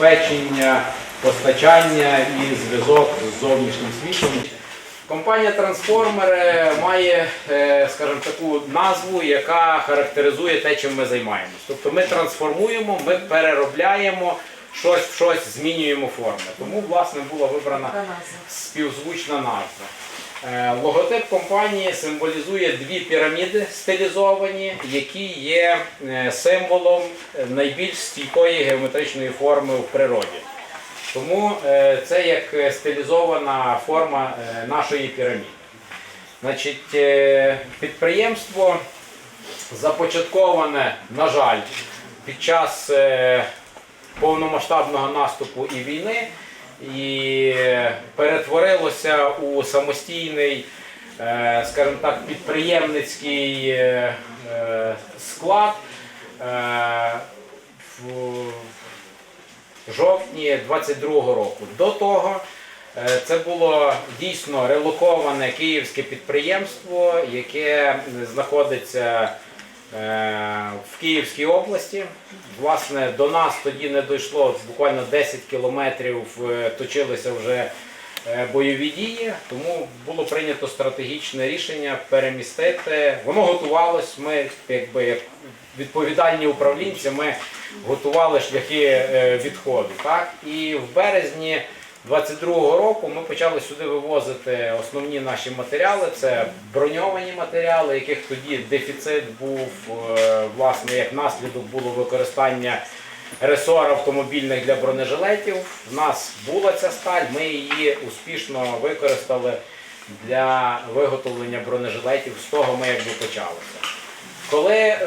забезпечення постачання і зв'язок з зовнішнім світом. Компанія Трансформер е, має, е, скажімо, таку назву, яка характеризує те, чим ми займаємось. Тобто ми трансформуємо, ми переробляємо щось в щось, змінюємо форми. Тому, власне, була вибрана співзвучна назва. Е, Логотип компанії символізує дві піраміди стилізовані, які є е, символом е, найбільш стійкої геометричної форми в природі. Тому це як стилізована форма нашої піраміди. Значить, підприємство започатковане, на жаль, під час повномасштабного наступу і війни і перетворилося у самостійний, е, скажімо так, підприємницький е, е, склад. в- жовтні 22-го року. До того це було дійсно релоковане київське підприємство, яке знаходиться в Київській області. Власне, до нас тоді не дійшло буквально 10 кілометрів, е, точилися вже е, бойові дії, тому було прийнято стратегічне рішення перемістити. Воно готувалось. Ми, якби як відповідальні управлінці, ми готували шляхи е, відходу. Так? І в березні 22-го року ми почали сюди вивозити основні наші матеріали. Це броньовані матеріали, яких тоді дефіцит був, е, власне, як наслідок було використання ресор автомобільних для бронежилетів. У нас була ця сталь, ми її успішно використали для виготовлення бронежилетів. З того ми якби почалися. Коли е,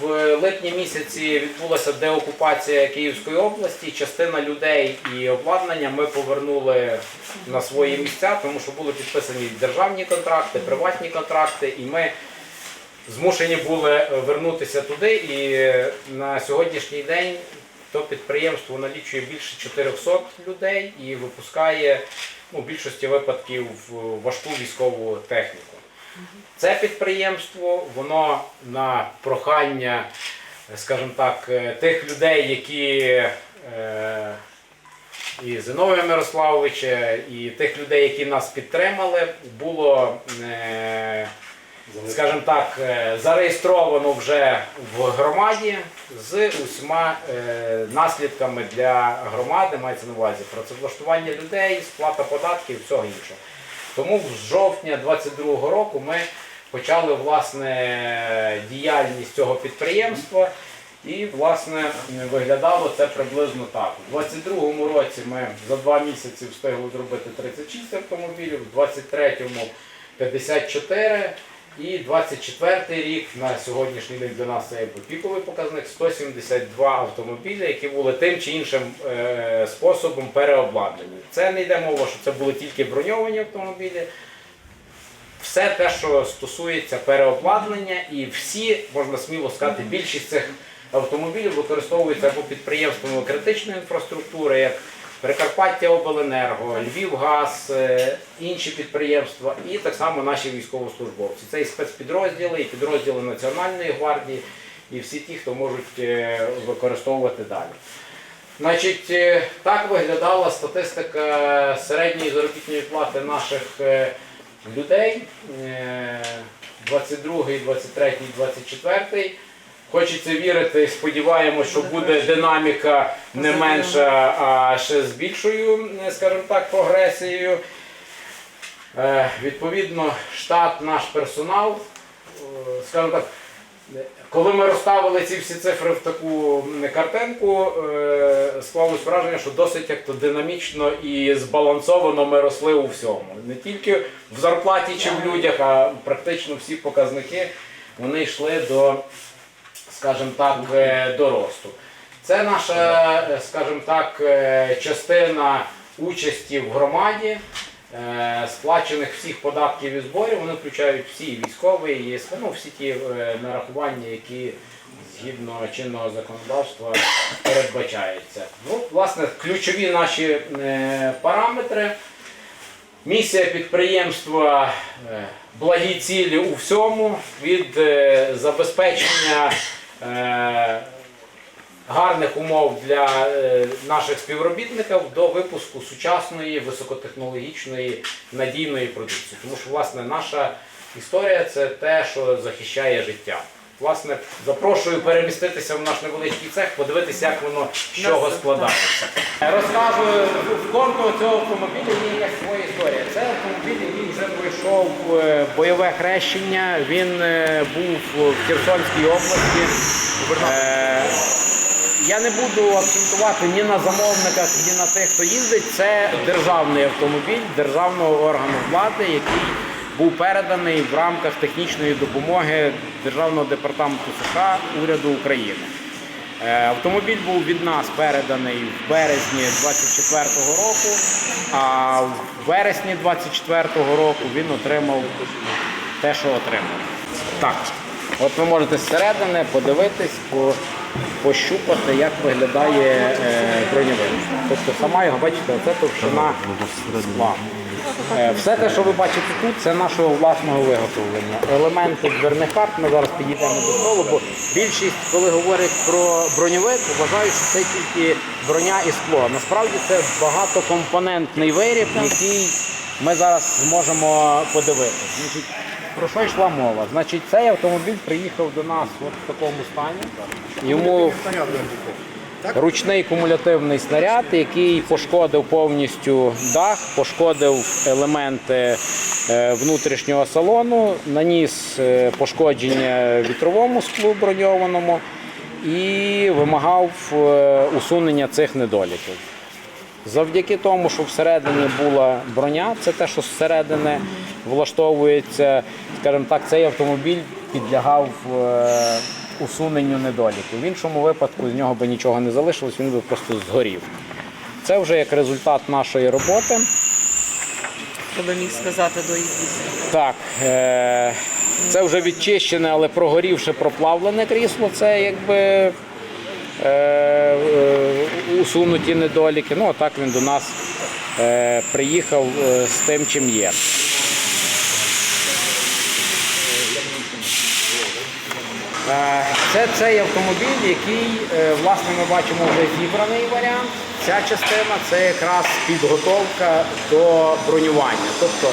в липні місяці відбулася деокупація Київської області, частина людей і обладнання ми повернули на свої місця, тому що були підписані державні контракти, приватні контракти, і ми змушені були вернутися туди. І на сьогоднішній день то підприємство налічує більше 400 людей і випускає ну, в більшості випадків важку військову техніку. Це підприємство, воно на прохання, скажімо так, е, тих людей, які е, і Зиновія Мирославовича, і тих людей, які нас підтримали, було, е, скажімо так, зареєстровано вже в громаді з усіма наслідками для громади, мається на увазі працевлаштування людей, сплата податків, і всього іншого. Тому з жовтня 22-го року ми почали власне діяльність цього підприємства. І власне виглядало це приблизно так. У 22-му році ми за два місяці встигли зробити 36 автомобілів, в 23-му 54 і 24-й рік на сьогоднішній день для нас це якби піковий показник 172 автомобілі, які були тим чи іншим е, способом переобладнані. Це не йде мова, що це були тільки броньовані автомобілі. Все те, що стосується переобладнання, і всі, можна сміло сказати, більшість цих автомобілів використовуються або підприємствами критичної інфраструктури, як Прикарпаття Обленерго, Львівгаз, е, інші підприємства, і так само наші військовослужбовці. Це і спецпідрозділи, і підрозділи Національної гвардії, і всі ті, хто можуть е, використовувати далі. Значить, е, так виглядала статистика середньої заробітної плати наших людей. Е, 22, 23, 24. Хочеться вірити, сподіваємося, що буде динаміка не менша, а ще з більшою, скажімо так, прогресією. Е, Відповідно, штат, наш персонал, е, скажімо так, коли ми розставили ці всі цифри в таку картинку, е, склалось враження, що досить як то динамічно і збалансовано ми росли у всьому. Не тільки в зарплаті чи в людях, а практично всі показники вони йшли до, скажімо так, е, до росту. Це наша, е, скажімо так, частина участі в громаді. Е, Сплачених всіх податків і зборів вони включають всі військові, ну, всі ті е, нарахування, які згідно чинного законодавства передбачаються. Ну, власне, ключові наші е, параметри. Місія підприємства благі цілі у всьому від забезпечення гарних умов для е, наших співробітників до випуску сучасної, високотехнологічної, надійної продукції. Тому що, власне, наша історія це те, що захищає життя. Власне, запрошую переміститися в наш невеличкий цех, подивитися, як воно з чого складається. Розкажу в коротко цього автомобіля є своя історія. Це автомобіль, який вже пройшов е, бойове хрещення. Він е, був в Херсонській області. Я не буду акцентувати ні на замовниках, ні на тих, хто їздить. Це державний автомобіль державного органу влади, який був переданий в рамках технічної допомоги Державного департаменту США уряду України. Е, Автомобіль був від нас переданий в березні 24-го року, а в вересні 24-го року він отримав те, що отримав. Так, от ви можете зсередини подивитись, по, пощупати, як виглядає е, броньовик. Тобто сама його, бачите, оце товщина скла. Е, Все те, що ви бачите тут, це нашого власного виготовлення. Елементи дверних карт ми зараз підійдемо до столу, бо більшість, коли говорять про броньовик, вважають, що це тільки броня і скло. Насправді це багатокомпонентний виріб, який ми зараз зможемо подивитися. Про що йшла мова? Значить, цей автомобіль приїхав до нас от в такому стані. Йому ручний кумулятивний снаряд, який пошкодив повністю дах, пошкодив елементи е, внутрішнього салону, наніс е, пошкодження вітровому склу броньованому і вимагав е, усунення цих недоліків. Завдяки тому, що всередині була броня, це те, що зсередини влаштовується, скажімо так, цей автомобіль підлягав е, усуненню недоліків. В іншому випадку з нього би нічого не залишилось, він би просто згорів. Це вже як результат нашої роботи. Хто би міг сказати до їх? Так, е, це вже відчищене, але прогорівше проплавлене крісло. Це якби усунуті недоліки. Ну, отак він до нас е, приїхав е, з тим, чим є. Е, Це цей автомобіль, який е, власне ми бачимо вже зібраний варіант. Ця частина це якраз підготовка до бронювання. Тобто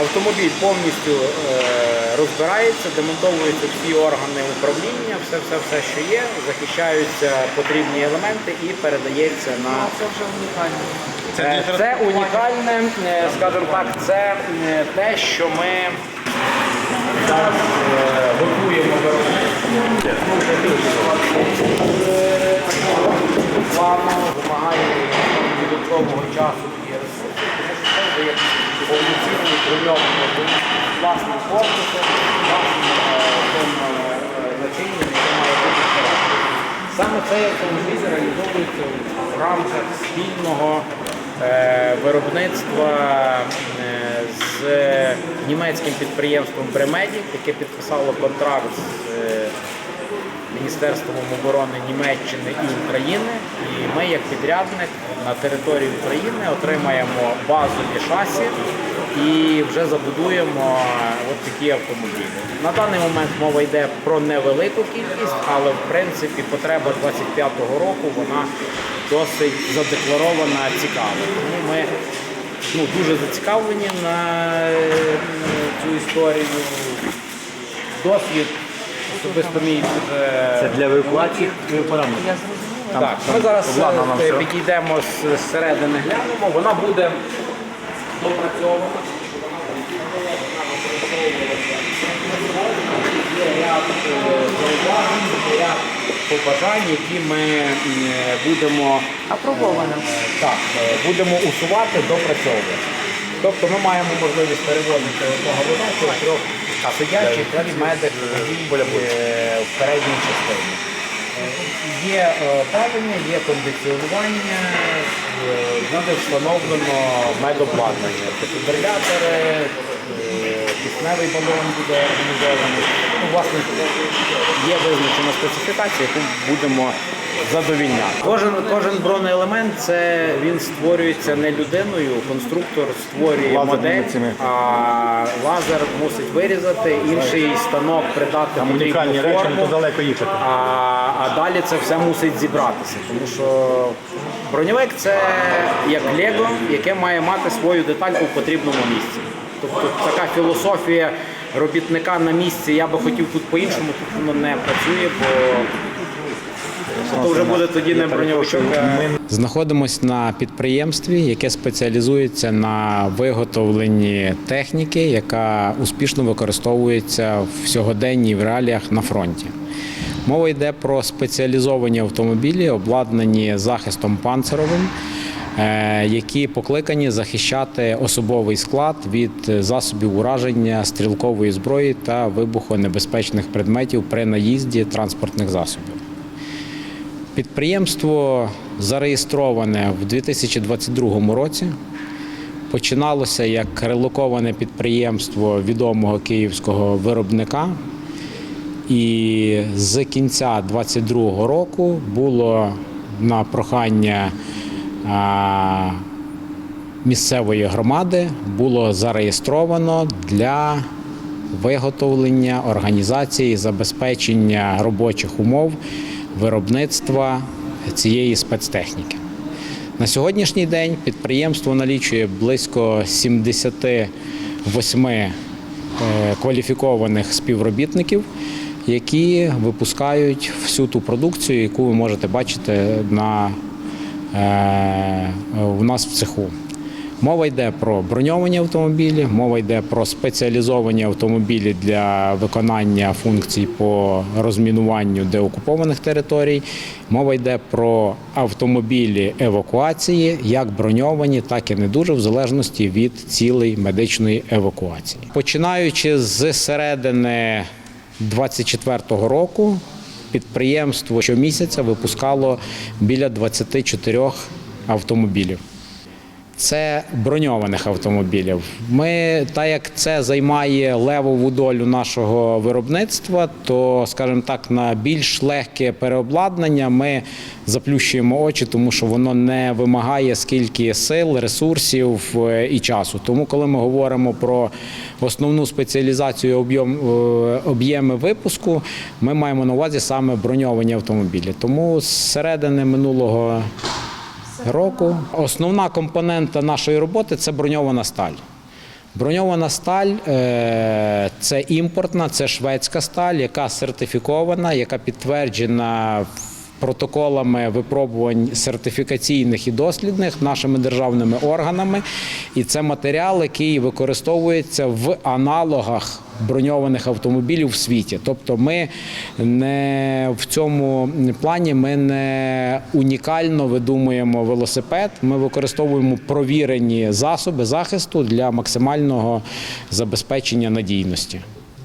автомобіль повністю е, розбирається, демонтовуються всі органи управління, все, все, все, що є, захищаються потрібні елементи і передається на Це вже унікально. Е, Це унікальне, е, скажімо так, це е, те, що ми зараз готуємо виробництво. Ну, вимагає додаткового часу і ресурсів, тому що це вже є повноцінний з власним корпусом, власним е, тим е, начинням, яке має бути всередині. Саме цей автомобіль реалізовується в рамках спільного е, виробництва е, з німецьким підприємством Бремедік, яке підписало контракт з е, Міністерством оборони Німеччини і України. І ми, як підрядник на території України, отримаємо базові шасі і вже забудуємо от такі автомобілі. На даний момент мова йде про невелику кількість, але в принципі потреба 25-го року вона досить задекларована цікава. Тому ми ну, дуже зацікавлені на цю історію. Досвід особисто мій дуже Це для евакуації параметрів. Так, ми зараз е, підійдемо з- зсередини, глянемо. Вона буде допрацьована. Є ряд зауважень, є ряд побажань, які ми будемо Апробовано. е, так, е, будемо усувати, допрацьовувати. Тобто ми маємо можливість переводити одного ведучого трьох сидячих медик е, в передній частині. Є е, опалення, є кондиціонування, е, буде встановлено медобладнання, дефібрилятори, е, кисневий балон буде організований. Ну, власне, є визначена специфікація, яку будемо задовільняти. Кожен, кожен бронеелемент це він створюється не людиною, конструктор створює Лазерними модель, а лазер мусить вирізати, інший станок придати Там унікальні речі, не то далеко їхати. А, а далі це все мусить зібратися. Тому що броньовик це як Лего, яке має мати свою детальку в потрібному місці. Тобто така філософія робітника на місці, я би хотів тут по-іншому, тут воно не працює, бо то вже буде тоді не броньовичок. Знаходимося на підприємстві, яке спеціалізується на виготовленні техніки, яка успішно використовується в сьогоденні в реаліях на фронті. Мова йде про спеціалізовані автомобілі, обладнані захистом панцировим, е, які покликані захищати особовий склад від засобів ураження стрілкової зброї та вибухонебезпечних предметів при наїзді транспортних засобів. Підприємство зареєстроване в 2022 році. Починалося як релоковане підприємство відомого київського виробника. І з кінця 2022 року було на прохання місцевої громади було зареєстровано для виготовлення організації забезпечення робочих умов виробництва цієї спецтехніки. На сьогоднішній день підприємство налічує близько 78 е, кваліфікованих співробітників, які випускають всю ту продукцію, яку ви можете бачити на, е, у нас в цеху. Мова йде про броньовані автомобілі, мова йде про спеціалізовані автомобілі для виконання функцій по розмінуванню деокупованих територій. Мова йде про автомобілі евакуації, як броньовані, так і не дуже, в залежності від цілей медичної евакуації. Починаючи з середини 24-го року, підприємство щомісяця випускало біля 24 автомобілів. Це броньованих автомобілів. Ми, так як це займає левову долю нашого виробництва, то, скажімо так, на більш легке переобладнання ми заплющуємо очі, тому що воно не вимагає скільки сил, ресурсів е, і часу. Тому, коли ми говоримо про основну спеціалізацію об'єм, е, об'єми випуску, ми маємо на увазі саме броньовані автомобілі. Тому з середини минулого року. Основна компонента нашої роботи це броньована сталь. Броньована сталь е, це імпортна, це шведська сталь, яка сертифікована, яка підтверджена протоколами випробувань сертифікаційних і дослідних нашими державними органами. І це матеріал, який використовується в аналогах броньованих автомобілів в світі. Тобто ми не в цьому плані ми не унікально видумуємо велосипед. Ми використовуємо провірені засоби захисту для максимального забезпечення надійності.